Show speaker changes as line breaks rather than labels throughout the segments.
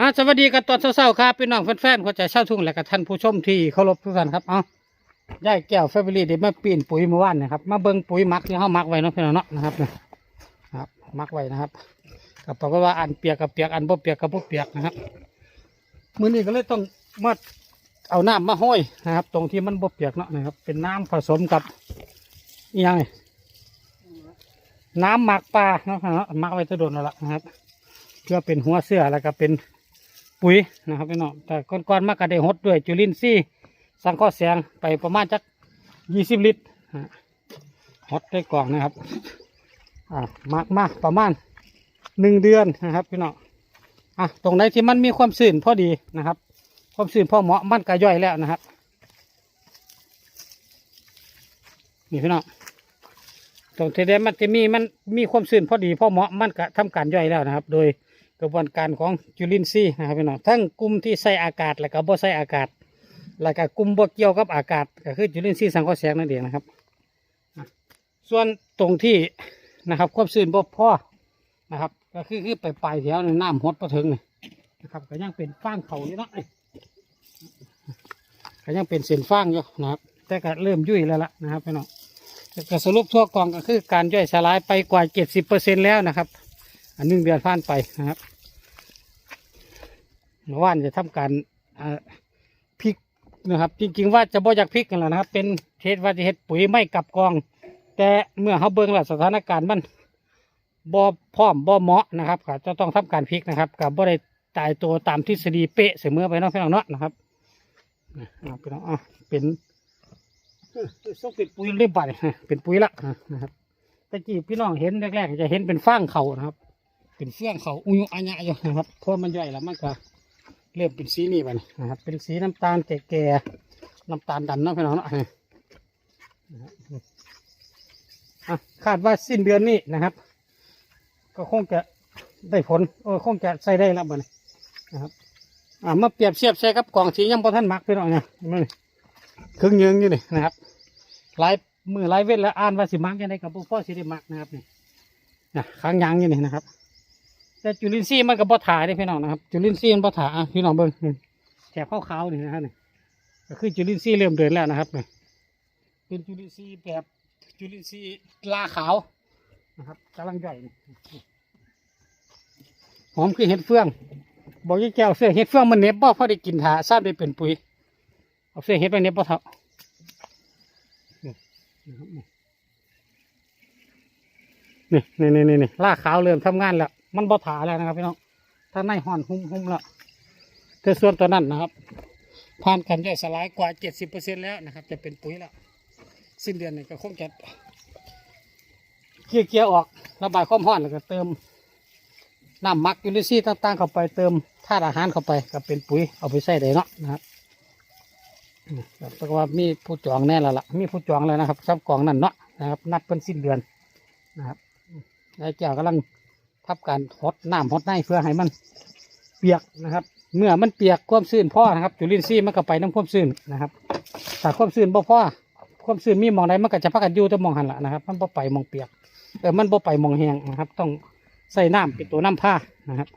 อ่าสวัสดีกันตอนเช้าๆครับพี่น้องแฟนๆเขาใจะเช่าทุ่งและกับท่านผู้ชมที่เคารพทุกท่านครับเอาย่ายแก้วแฟมิลี่เดี๋ยวมาปีนปุ๋ยเมื่อวานนะครับมาเบิ่งปุ๋ยมักที่เขามักไว้เนาะพี่น้องเนาะนะครับนี่ยครับมักไว้นะครับกับปรากฏว่าอันเปียกกับเปียกอันบ่เปียกกับบ่เปียกนะครับมื้อนี้ก็เลยต้องมาเอาน้ำมาห้อยนะครับ ตรงที่มันบ่เปียกเนาะนะครับ เป็นน้ำผสมกับยังไงน้ำหมักปลาเนาะน้องเนาะหมักไว้จะโดนแล้วนะครับ เพื่อเป็นหัวเสื้อแล้วก็เป็น ปุ๋ยนะครับพี่น้องแต่ก่อนๆมากกระได้หดด้วยจุลินทรีย์สังเคราะห์แสงไปประมาณจักยี่สิบลิตรฮะหดได้กล่องนะครับอ่ามากมากประมาณหนึ่งเดือนนะครับพี่น้องอะตรงไหนที่มันมีความสื่นพอดีนะครับ ความสื่นพอเหมาะมันก็ย่อยแล้วนะครับนี่พี่น้องตรงที่ได้มันจะมีมันมีความสื่นพอดีพอเหมาะมันก็ทำการย่อยแล้วนะครับ โดย กระบวนการของจุลินทรีย์นะครับพี่น้องทั้งกลุ่มที่ใส่อากาศและก็บ่ใส่อากาศ แล้วก็กลุ่มบ่เกี่ยวกับอากาศ ก็คือจุลินทรีย์สังเคราะห์แสงนั่นเองนะครับ ส่วนตรงที่นะครับความสื่นบ่พอนะครับ ก็คือคือไปปลายแถวในน้ำหดประถึงนี่นะครับก็ยังเป็นฟางเขาอยู่เนาะก็ยังเป็นเส้นฟางอยู่นะครับ แต่ก็เริ่มยุ่ยแล้วล่ะนะครับพี่น้องก็สรุปทั่วกองก็คือการย่อยสลายไปกว่าเจ็ดสิบเปอร์เซ็นแล้วนะครับ อันหนึ่งเดือนผ่านไปนะครับเมื่อวานจะทำการอ่าพริกนะครับ จริง ๆ ว่าจะบ่อยากพริกกันแล้วนะครับ เป็นเทศว่าจะเฮ็ดปุ๋ยไม่กลับกอง แต่เมื่อเขาเบิ่งแล้วสถานการณ์มันบ่พร้อมบ่เหมาะนะครับก็จะต้องทำการพริกนะครับกับบ่ได้ตายตัวตามทฤษฎีเป๊ะเสมอไปเนาะพี่น้องเนาะนะครับอ่าพี่น้องอะเป็นเอ้อส่งเป็นปุ๋ยเรียบร้อยเป็นปุ๋ยละนะครับตะกี้พี่น้องเห็นแรกๆจะเห็นเป็นฟางเขานะครับ เป็นเฟื่องเขาอุยอัญญะอยู่นะครับเพราะมันย่อยแล้วมันก็เริ่มเป็นสีนี่ไปนะครับ เป็นสีน้ำตาลแก่ๆน้ำตาลดำเนาะพี่น้องเนาะคาดว่าสิ้นเดือนนี้นะครับ ก็คงจะได้ผลเออคงจะใส่ได้แล้วบัดนี้นะครับอ่ามาเปรียบเทียบใส่กับกล่องสียังพอท่านหมักพี่น้องเนี่ยเห็นไหมนี่ครึ่งยืงอยู่นี่นะครับลายมือลายเว้นแล้วอ่านว่าสิมักยังไงกับพ่อสิได้มักนะครับนี่นะค้างยางอยู่นี่นะครับ แต่จุลินทรีย์มันก็บ่ถ่ายได้พี่น้องนะครับ จุลินทรีย์มันบ่ถ่ายอะพี่น้องเบิ่งแถบขาวๆนี่นะครับนี่ก็คือจุลินทรีย์เริ่มเดินแล้วนะครับนี่เป็นจุลินทรีย์แบบจุลินทรีย์ลาขาวนะครับกำลังใหญ่หอมคือเห็ดเฟือง บอกยี่แก้วเสื้อเห็ดเฟืองมันเน็บบ่พอได้กินถาทราบได้เป็นปุ๋ยเอาเสื้อเห็ดไปเน็บบ่เท่านี่นี่นี่นี่ลาขาวเริ่มทำงานแล้ว มันบ่ถาแล้วนะครับพี่น้องถ้าในห่อนหุ้มหุ้มแล้วแต่ส่วนตัวนั้นนะครับผ่านการย่อยสลายกว่าเจ็ดสิบเปอร์เซ็นแล้วนะครับ จะเป็นปุ๋ยแล้ว สิ้นเดือนนี้ก็คงจะเกี่ยเกี่ยออกระบายความร้อนแล้วก็เติมน้ำมักยูริซีต่างๆเข้าไปเติมธาตุอาหารเข้าไปก็เป็นปุ๋ยเอาไปใส่ได้เนาะนะครับอืมครับแต่ว่ามีผู้จองแน่แล้วล่ะมีผู้จองแล้วนะครับซับกล่องนั่นเนาะนะครับ นัดเป็นสิ้นเดือนนะครับนายแก้วกำลัง ทับการหดน้ำหดในเพื่อให้มันเปียกนะครับ เมื่อมันเปียกความชื้นพ่อนะครับ จุลินทรีย์มันก็ไปน้ำความชื้นนะครับถ้าความชื้นบ่พ่อความชื้นมีมองใดมันก็จะพักกันอยู่แต่มองหันละนะครับ มันบ่ไปมองเปียกเออมันบ่ไปมองแห้งนะครับ ต้องใส่น้ำเป็นตัวน้ำผ้านะครับ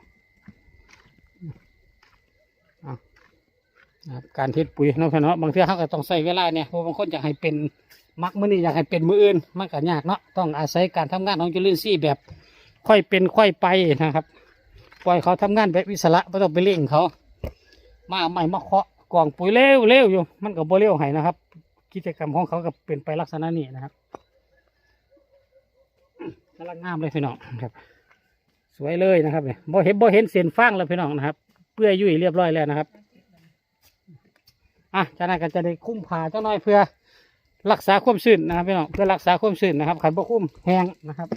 นะครับการเทศปุ๋ยเนาะพี่เนาะบางทีเขาก็ต้องใส่เวลาเนี่ยเพราะบางคนอยากให้เป็นมักมือนี้อยากให้เป็นมืออื่นมันก็ยากเนาะต้องอาศัยการทำงานของจุลินทรีย์แบบ ค่อยเป็นค่อยไปนะครับ ปล่อยเขาทำงานแบบอิสระไม่ต้องไปเร่งเขา มาใหม่มาเคาะกล่องปุ๋ยเร็วเร็วอยู่ มันก็บ่เร็วให้นะครับ กิจกรรมของเขาก็เป็นไปลักษณะนี้นะครับกำลังงามเลยพี่น้องครับ สวยเลยนะครับเนี่ยบ่เห็นบ่เห็นเส้นฟางแล้วพี่น้องนะครับ เปื่อยยุ่ยเรียบร้อยแล้วนะครับอะจากนั้นก็จะได้คุ้มผ่าเจ้าน้อยเพื่อรักษาความชื้นนะครับพี่น้องเพื่อรักษาความชื้นนะครับขันบ่คุ้มแห้งนะครับ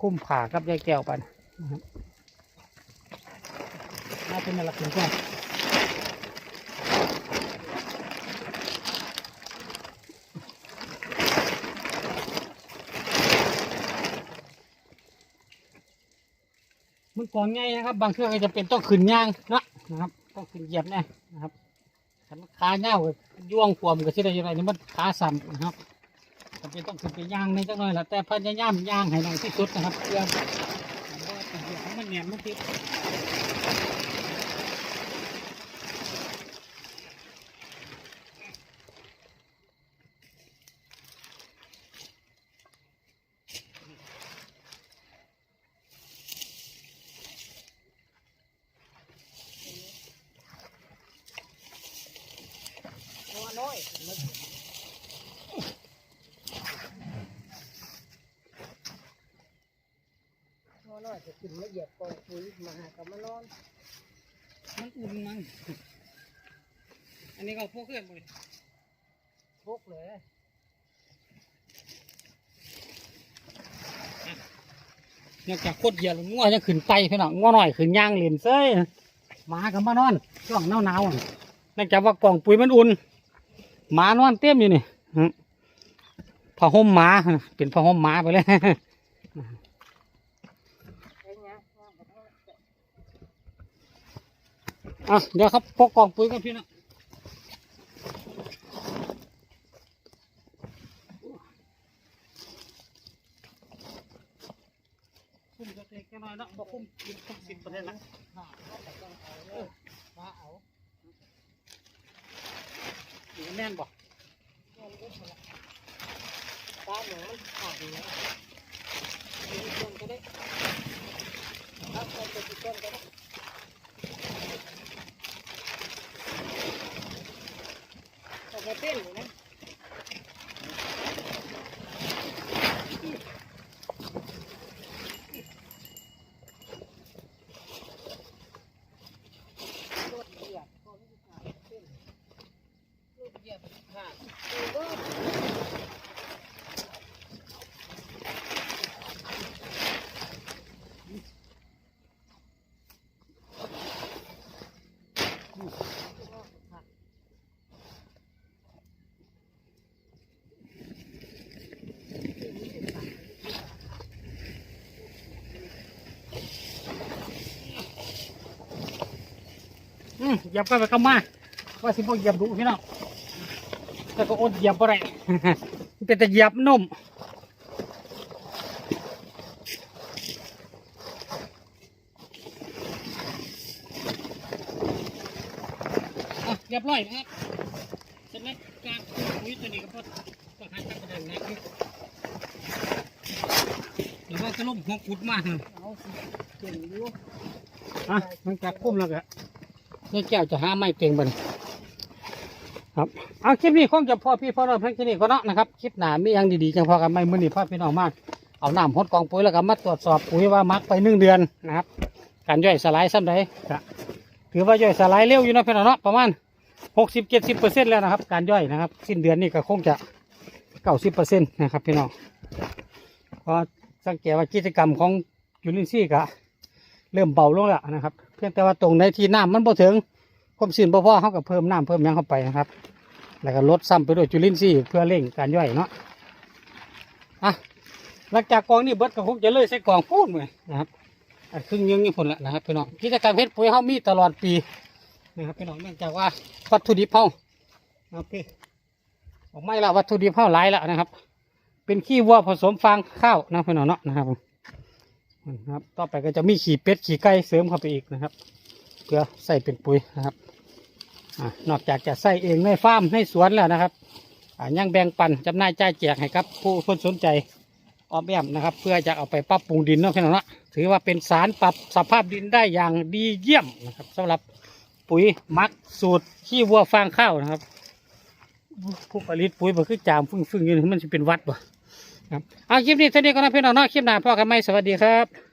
คุ้มผ่ากับยายแก้วไปนะครับน่าเป็นอะไรกันแค่มันกองง่ายนะครับ บางเครื่องก็จะเป็นต้องขึ้นย่างนะนะครับ ต้องขึ้นเหยียบแน่นะครับถ้ามันขาเน่าก็ย่วงขวมก็สิได้ยังไงนี่มันขาสั่นนะครับ จำเป็นต้องขึ้นไปย่างในจังหน่อยละแต่พยายามย่างให้น้อยที่สุดนะครับเพื่อให้มันมันแหนมมันติดน้อย
นอนน้อยจะกินละเอียดกองปุ๋ยมาหากับมานอน
มันอุ่นมั้งอันนี้ก็พวกเพื่อนหมดเลย
พกเลย
นอกจากโคตรเหยียดงัวยังขึ้นไตพี่น้องงัวหน่อยขึ้นย่างเหรียญเซ้ยหมากับมานอนช่วงหนาวหนาวๆอะนอกจากว่ากล่องปุ๋ยมันอุ่นหมานอนเต็มอยู่นี่ฮะผ้าห่มหมาเป็นผ้าห่มหมาไปเลย
ไอ้เนี้ยว่างกับเขา
อะเดี๋ยวครับพกกล่องปุ๋ยกันพี่น้องคุ้มจะเทแค่น้อยนะบ่คุ้มกินคุ้มสิบเปอร์เซ็นต์นะ
มาเอา
นี่แม่นบ่
เงินก็พอละตาหนูมันขาดอยู่แล้วมีคนก็ได้รับคนไปกี่คนก็ได้ มาเต้นอยู่นะรถเหยียบคนที่ขาดเต้นรถเหยียบขาดดูว่า
อืมเหยียบไปไปก็มาว่าสิบ่เหยียบดูพี่น้องแต่ก็อดเหยียบบ่ได้เป็นแต่เหยียบนมอะเรียบร้อยนะครับเสร็จแล้วการปุ๋ยตัวนี้ก็พอต้องหาทางกระเดินนะหรือว่าจะล่มหัวกุดมาก
เอาสิเก่งอยู่
อะหลังจากคุ้มแล้วก็ นี่แก้วจะหาไม้เต็งบันครับเอาคลิปนี้คงจะพอพี่พ่อเราเพียงแค่นี้ก็เนาะนะครับคลิปหนามีอย่างดีๆจังพอกันไหมมื้อนี้พ่อพี่น้องมากเอาน้ำหดกองปุ๋ยแล้วก็มาตรวจสอบปุ๋ยว่ามักไปหนึ่งเดือนนะครับ การย่อยสลายซ้ำใดถือว่าย่อยสลายเร็วอยู่นะพี่น้องเนาะประมาณหกสิบเจ็ดสิบเปอร์เซ็นต์แล้วนะครับ การย่อยนะครับ สิ้นเดือนนี้ก็คงจะเก้าสิบเปอร์เซ็นต์นะครับพี่น้องเพอสังเกตว่ากิจกรรมของยูรินซี่ก็เริ่มเบาลงแล้วนะครับ พียงแต่ว่าตรงในที่น้ำมันพอถึงความชื้นพอพอเขาก็เพิ่มน้ำเพิ่มยังเข้าไปนะครับ แล้วก็ลดซ้ำไปด้วยจุลินทรีย์เพื่อเร่งการย่อยเนาะอะหลังจากกองนี้เบิดก็คงจะเลยใส่กองพูดเลยนะครับอันครึ่งยังนี่ผลละนะครับพี่น้องกิจกรรมเพชรปุ๋ยเขามีตลอดปีนะครับพี่น้องเนื่องจากว่าวัตถุดิบเขาโอเคออกไม่ละวัตถุดิบเขาหลายแล้วนะครับ เป็นขี้วัวผสมฟางข้าวนะพี่น้องเนาะนะครับผม นะครับ ต่อไปก็จะมีขี่เป็ดขี่ไก่เสริมเข้าไปอีกนะครับ เพื่อใส่เป็นปุ๋ยนะครับอนอกจากจะใส่เองในฟาร์มในสวนแล้วนะครับอ่ายังแบ่งปันจำหน่ายจ่ายแจกให้ครับ ผู้คนสนใจออมแอมนะครับ เพื่อจะเอาไปปรับปรุงดินนาะพี่น้องเนาะถือว่าเป็นสารปรับสภาพดินได้อย่างดีเยี่ยมนะครับสำหรับปุ๋ยมักสูตรขี้วัวฟางข้าวนะครับผู้ผลิตปุ๋ยมันคือจามฟึ่งๆอยู่นี่มันจะเป็นวัดบ่ ครับเอาคลิปนี้เท่านี้ก็นะพี่น้องเนาะคลิปหน้าพ่อกับไม่สวัสดีครับ